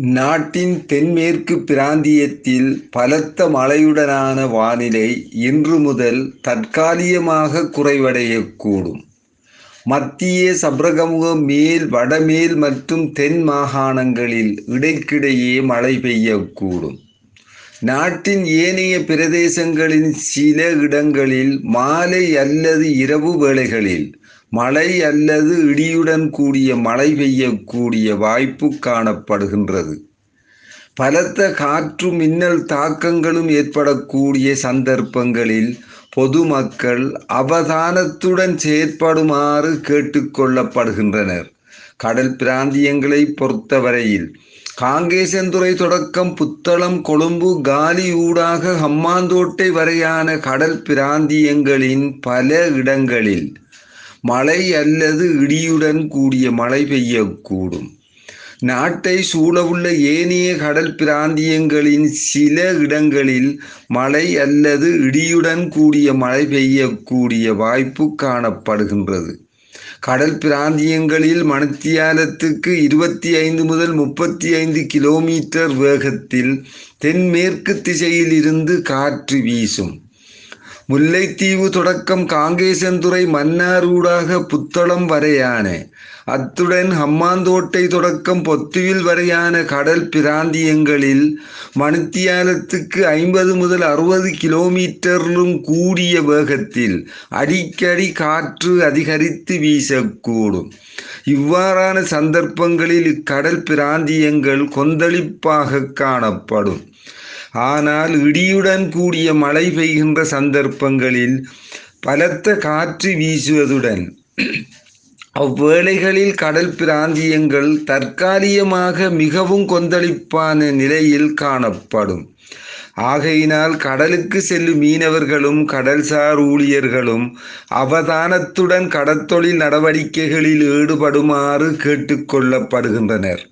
நாட்டின் தென்மேற்கு பிராந்தியத்தில் பலத்த மழையுடனான வானிலை இன்று முதல் தற்காலிகமாக குறைவடையக்கூடும். மத்திய சப்ரகமுக மேல் வடமேல் மற்றும் தென் மாகாணங்களில் இடைக்கிடையே மழை பெய்யக்கூடும். நாட்டின் ஏனைய பிரதேசங்களின் சில இடங்களில் மாலை அல்லது இரவு வேளைகளில் மழை அல்லது இடியுடன் கூடிய மழை பெய்யக்கூடிய வாய்ப்பு காணப்படுகின்றது. பலத்த காற்று மின்னல் தாக்கங்களும் ஏற்படக்கூடிய சந்தர்ப்பங்களில் பொதுமக்கள் அவதானத்துடன் செயற்படுமாறு கேட்டுக்கொள்ளப்படுகின்றனர் கடல் பிராந்தியங்களை பொறுத்தவரையில் காங்கேசன்துறை தொடக்கம் புத்தளம் கொழும்பு காலி ஊடாக ஹம்மாந்தோட்டை வரையான கடல் பிராந்தியங்களின் பல இடங்களில் மழை அல்லது இடியுடன் கூடிய மழை பெய்யக்கூடும் நாட்டை சூழவுள்ள ஏனைய கடல் பிராந்தியங்களின் சில இடங்களில் மழை அல்லது இடியுடன் கூடிய மழை பெய்யக்கூடிய வாய்ப்பு காணப்படுகின்றது. கடல் பிராந்தியங்களில் மணத்தியாலத்துக்கு இருபத்தி ஐந்து முதல் முப்பத்தி ஐந்து கிலோமீட்டர் வேகத்தில் தென்மேற்கு திசையில் இருந்து காற்று வீசும். முல்லைத்தீவு தொடக்கம் காங்கேசன்துறை மன்னாரூடாக புத்தளம் வரையான. அத்துடன் ஹம்மாந்தோட்டை தொடக்கம் பொத்துவில் வரையான கடல் பிராந்தியங்களில் மணித்தியாலத்துக்கு ஐம்பது முதல் அறுபது கிலோமீட்டரிலும் கூடிய வேகத்தில் அடிக்கடி காற்று அதிகரித்து வீசக்கூடும். இவ்வாறான சந்தர்ப்பங்களில் இக்கடல் பிராந்தியங்கள் கொந்தளிப்பாக காணப்படும். ஆனால் இடியுடன் கூடிய மழை பெய்கின்ற சந்தர்ப்பங்களில் பலத்த காற்று வீசுவதுடன் அவ்வேளைகளில் கடல் பிராந்தியங்கள் தற்காலிகமாக மிகவும் கொந்தளிப்பான நிலையில் காணப்படும். ஆகையினால் கடலுக்கு செல்லும் மீனவர்களும் கடல்சார் ஊழியர்களும் அவதானத்துடன் கடற்தொழில் நடவடிக்கைகளில் ஈடுபடுமாறு கேட்டுக்கொள்ளப்படுகின்றனர்